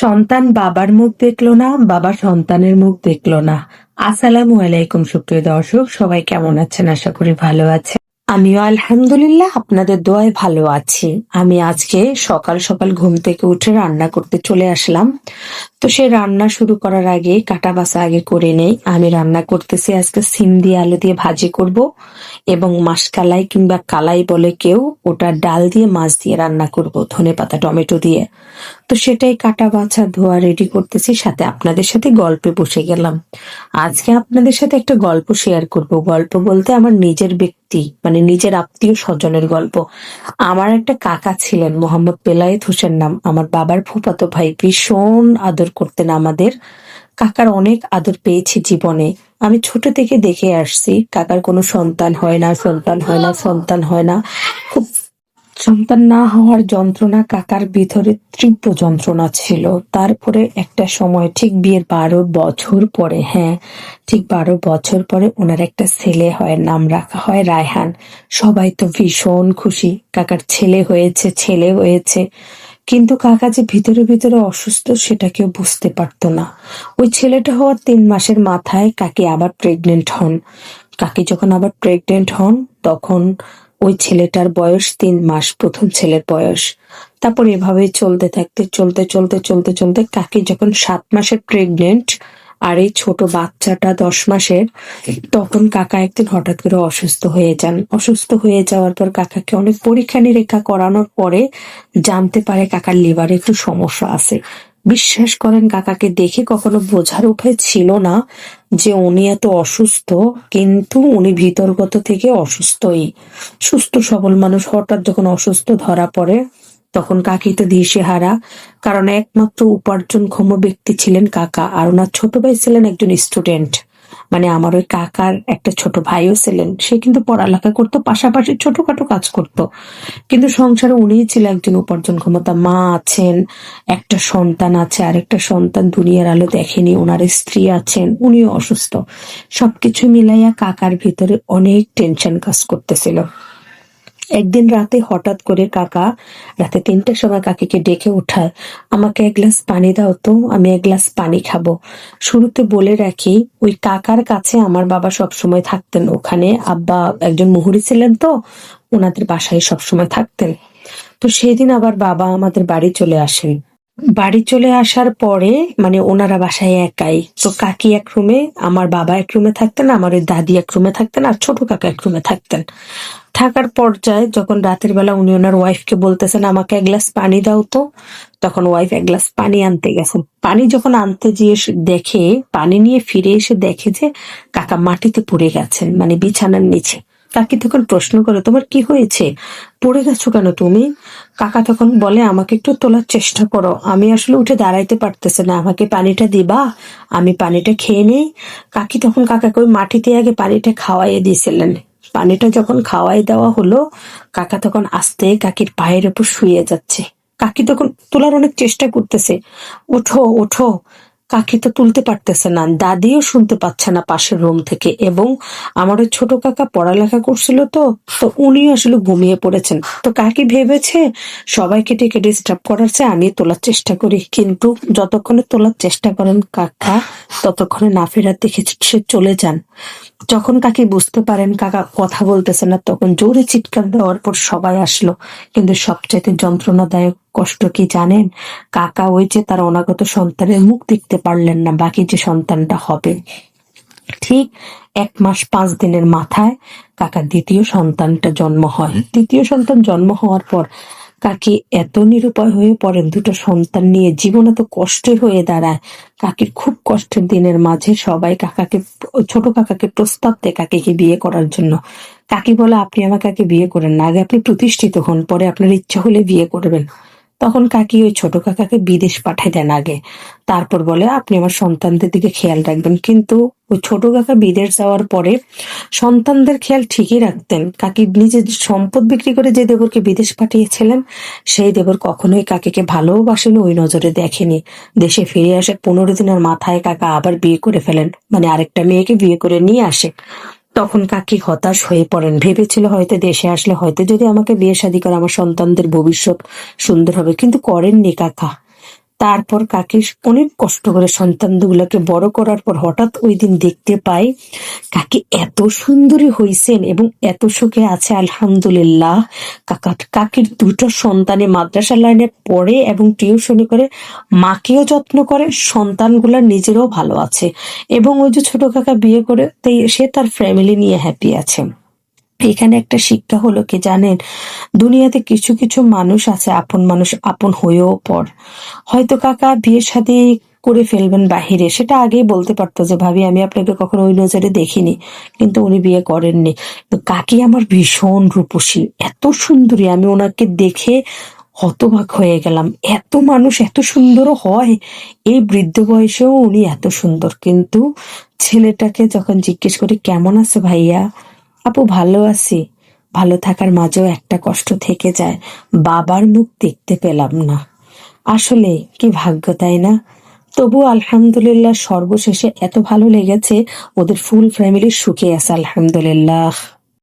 সন্তান বাবার মুখ দেখল না, বাবা সন্তানের মুখ দেখল না। আসসালামু আলাইকুম, সুপ্রিয় দর্শক, সবাই কেমন আছেন? আশা করি ভালো আছে আমিও আলহামদুলিল্লাহ, আপনাদের দোয়ায় ভালো আছি। আমি আজকে সকাল সকাল ঘুম থেকে উঠে রান্না করতে চলে আসলাম। তো সে রান্না শুরু করার আগে কাটা বাসা আগে করে নেই। আমি রান্না করতেছি আজকে সিম দিয়ে আলু দিয়ে ভাজি করব এবং মাসকালাই কিংবা কালাই বলে কেউ ওটা ডাল দিয়ে, মাছ দিয়ে রান্না করব, ধনে পাতা, টমেটো দিয়ে। তো সেটাই কাটা বাছা ধোয়া রেডি করতেছি, সাথে আপনাদের সাথে গল্পে বসে গেলাম। আজকে আপনাদের সাথে একটা গল্প শেয়ার করব। গল্প বলতে আমার নিজের ব্যক্তি মানে নিজের আত্মীয় স্বজনের গল্প। আমার একটা কাকা ছিলেন, মোহাম্মদ বেলায়েত হোসেন নাম। আমার বাবার ফুফাতো ভাই ভীষণ আদর করতেন আমাদের। কাকার অনেক আদর পেয়েছি জীবনে। আমি ছোট থেকে দেখে আসছি, কাকার কোনো সন্তান হয় না, সন্তান হয় না, সন্তান হয় না। খুব সন্তান না হওয়ার যন্ত্রণা কাকার ভিতরে তীব্র যন্ত্রণা ছিল। তারপরে একটা সময়, ঠিক বিয়ের বারো বছর পরে হ্যাঁ ঠিক বারো বছর পরে ওনার একটা ছেলে হয়, নাম রাখা হয় রায়হান। সবাই তো ভীষণ খুশি। কাকার ছেলে হয়েছে ছেলে হয়েছে। কিন্তু কাকা যে ভিতরে ভিতরে অসুস্থ, সেটা কেউ বুঝতে পারত না। ওই ছেলেটা হওয়ার তিন মাসের মাথায় কাকি আবার প্রেগনেন্ট হন। কাকি যখন আবার প্রেগনেন্ট হন, তখন ওই ছেলেটার বয়স তিন মাস, প্রথম ছেলের বয়স। তারপর এভাবে চলতে থাকতে, চলতে চলতে চলতে চলতে কাকি যখন সাত মাসের প্রেগনেন্ট আর এই ছোট বাচ্চাটা দশ মাসের, তখন কাকা একদিন হঠাৎ করে অসুস্থ হয়ে যান। অসুস্থ হয়ে যাওয়ার পর কাকাকে অনেক পরীক্ষা নিরীক্ষা করানোর পরে জানতে পারে কাকার লিভারে একটু সমস্যা আছে। বিশ্বাস করেন কাকাকে দেখে কখনো বোঝার উপায় ছিল না যে উনি এত অসুস্থ, কিন্তু উনি ভিতরগত থেকে অসুস্থই। সুস্থ সবল মানুষ হঠাৎ যখন অসুস্থ ধরা পড়ে তখন কাকি তো দিশেহারা কারণ একমাত্র উপার্জনক্ষম ব্যক্তি ছিলেন কাকা, আর ওনার ছোট ভাই ছিলেন একজন স্টুডেন্ট মানে আমার ওই কাকার একটা ছোট ভাইও ছিলেন। সে কিন্তু পড়ালেখা করতো, পাশাপাশি ছোটখাটো কাজ করত। কিন্তু সংসারে উনিই ছিল একজন উপার্জন ক্ষমতা মা আছেন, একটা সন্তান আছে, আরেকটা সন্তান দুনিয়ার আলো দেখেনি, ওনার স্ত্রী আছেন, উনিও অসুস্থ। সবকিছু মিলাইয়া কাকার ভিতরে অনেক টেনশন কাজ করতেছিল। একদিন রাতে হঠাৎ করে কাকা রাতে তিনটার সময় কাকিকে ডেকে উঠায়, আমাকে এক গ্লাস পানি দাও তো, আমি এক গ্লাস পানি খাব। শুরুতে বলে রাখি, ওই কাকার কাছে আমার বাবা সবসময় থাকতেন, ওখানে আব্বা একজন মুহুরি ছিলেন তো ওনাদের বাসায় সবসময় থাকতেন। তো সেদিন আবার বাবা আমাদের বাড়ি চলে আসেন। বাড়ি চলে আসার পরে মানে ওনারা বাসায় একাই। তো কাকি এক রুমে, আমার বাবা এক রুমে থাকতেন, আমার ওই দাদি এক রুমে থাকতেন, আর ছোট কাকা এক রুমে থাকতেন। থাকার পর্যায়ে যখন রাতের বেলা উনি ওনার ওয়াইফকে বলতেছেন, আমাকে এক গ্লাস পানি দাও তো। তখন ওয়াইফ এক গ্লাস পানি আনতে গেছেন। পানি যখন আনতে গিয়ে দেখে, পানি নিয়ে ফিরে এসে দেখে যে কাকা মাটিতে পড়ে গেছেন মানে বিছানার নিচে। কাকি তখন প্রশ্ন করে, তোমার কি হয়েছে? পড়ে গেছো কেন তুমি? কাকা তখন বলে, আমাকে একটু তোলার চেষ্টা করো। আমি আসলে উঠে দাঁড়াইতে পারতেছে না। আমাকে পানিটা দিবা, আমি পানিটা খেয়ে নেই। কাকি তখন কাকাকে ওই মাটিতে আগে পানিটা খাওয়াইয়ে দিয়েছিলেন পানিটা যখন খাওয়াই দেওয়া হলো, কাকা তখন আস্তে কাকির পায়ের উপর শুয়ে যাচ্ছে। কাকি তখন তোলার অনেক চেষ্টা করতেছে, ওঠো ওঠো। কাকি তো তুলতে পারতেছে না, দাদিও শুনতে পাচ্ছে না পাশের রুম থেকে এবং আমার ওই ছোট কাকা পড়ালেখা করছিল তো তো উনি আসলে ঘুমিয়ে পড়েছেন। তো কাকি ভেবেছে, সবাইকে ডেকে ডিস্টার্ব করার চেয়ে আমি তোলার চেষ্টা করি। কিন্তু যতক্ষণে তোলার চেষ্টা করেন কাকা, ততক্ষণে না ফেরার দেখে সে চলে যান। যখন কাকি বুঝতে পারেন কাকা কথা বলতেছে না, তখন জোরে চিৎকার দেওয়ার পর সবাই আসলো। কিন্তু সবচাইতে যন্ত্রণাদায়ক কষ্ট কি জানেন? কাকা ওই যে তার অনাগত সন্তানের মুখ দেখতে পারলেন না, বাকি যে সন্তানটা হবে। ঠিক এক মাস পাঁচ দিনের মাথায় কাকার দ্বিতীয় সন্তানটা জন্ম হয়। দ্বিতীয় সন্তান জন্ম হওয়ার পর কাকি এত নিরুপায় হয়ে পড়েন, দুটো সন্তান নিয়ে জীবন এত কষ্টে হয়ে দাঁড়ায়। কাকির খুব কষ্টের দিনের মাঝে সবাই কাকাকে, ছোট কাকাকে প্রস্তাব দেয় কাকিকে বিয়ে করার জন্য। কাকি বলে, আপনি আমার কাকে বিয়ে করেন না, আগে আপনি প্রতিষ্ঠিত হন, পরে আপনার ইচ্ছা হলে বিয়ে করবেন। তখন কাকি ওই ছোট কাকাকে বিদেশ পাঠাই দেন আগে। তারপর বলে, আপনি আমার সন্তানদের দিকে খেয়াল রাখবেন। কিন্তু ওই ছোট কাকা বিদেশ যাওয়ার পরে সন্তানদের খেয়াল ঠিকই রাখতেন। কাকি নিজের সম্পদ বিক্রি করে যে দেবরকে বিদেশ পাঠিয়েছিলেন, সেই দেবর কখনোই কাকিকে ভালোবাসেন, ওই নজরে দেখেনি। দেশে ফিরে আসে পনেরো দিনের মাথায় কাকা আবার বিয়ে করে ফেলেন। মানে আরেকটা মেয়েকে বিয়ে করে নিয়ে আসে। তখন কাকি হতাশ হয়ে পড়েন। ভেবেছিল হয়তো দেশে আসলে হয়তো যদি আমাকে বিয়ে শাদী করে, আমার সন্তানদের ভবিষ্যৎ সুন্দর হবে। কিন্তু করেননি কাকা। তারপর কাকি অনেক কষ্ট করে সন্তান দুগুলাকে বড় করার পর হঠাৎ ওই দিন দেখতে পাই কাকি এত সুন্দরী হইছেন এবং এত সুখে আছে, আলহামদুলিল্লাহ। কাকা, কাকির দুটো সন্তানে মাদ্রাসা লাইনে পড়ে এবং টিউশনি করে মাকেও যত্ন করে, সন্তানগুলা নিজেরও ভালো আছে। এবং ওই যে ছোট কাকা বিয়ে করে, তাই সে তার ফ্যামিলি নিয়ে হ্যাপি আছে। এখানে একটা শিক্ষা হলো কি জানেন? দুনিয়াতে কিছু কিছু মানুষ আছে, আপন মানুষ আপন হয়েও পর। হয়তো কাকা বিয়ে শাদী করে ফেলবেন বাহিরে, সেটা আগেই বলতে পারতো যে, ভাবি, আমি আপনাকে কখনো ওই নজরে দেখিনি। কিন্তু উনি বিয়ে করেননি। কাকি আমার ভীষণ রূপসী, এত সুন্দরী, আমি ওনাকে দেখে হতবাক হয়ে গেলাম। এত মানুষ এত সুন্দরও হয়, এই বৃদ্ধ বয়সেও উনি এত সুন্দর। কিন্তু ছেলেটাকে যখন জিজ্ঞেস করি, কেমন আছে ভাইয়া? আপু ভালো আছি। ভালো থাকার মাঝেও একটা কষ্ট থেকে যায়। বাবার মুখ দেখতে পেলাম না। আসলে কি ভাগ্য, তাই না? তবু আলহামদুলিল্লাহ সর্বশেষে এত ভালো লেগেছে, ওদের ফুল ফ্যামিলি সুখে আছে, আলহামদুলিল্লাহ।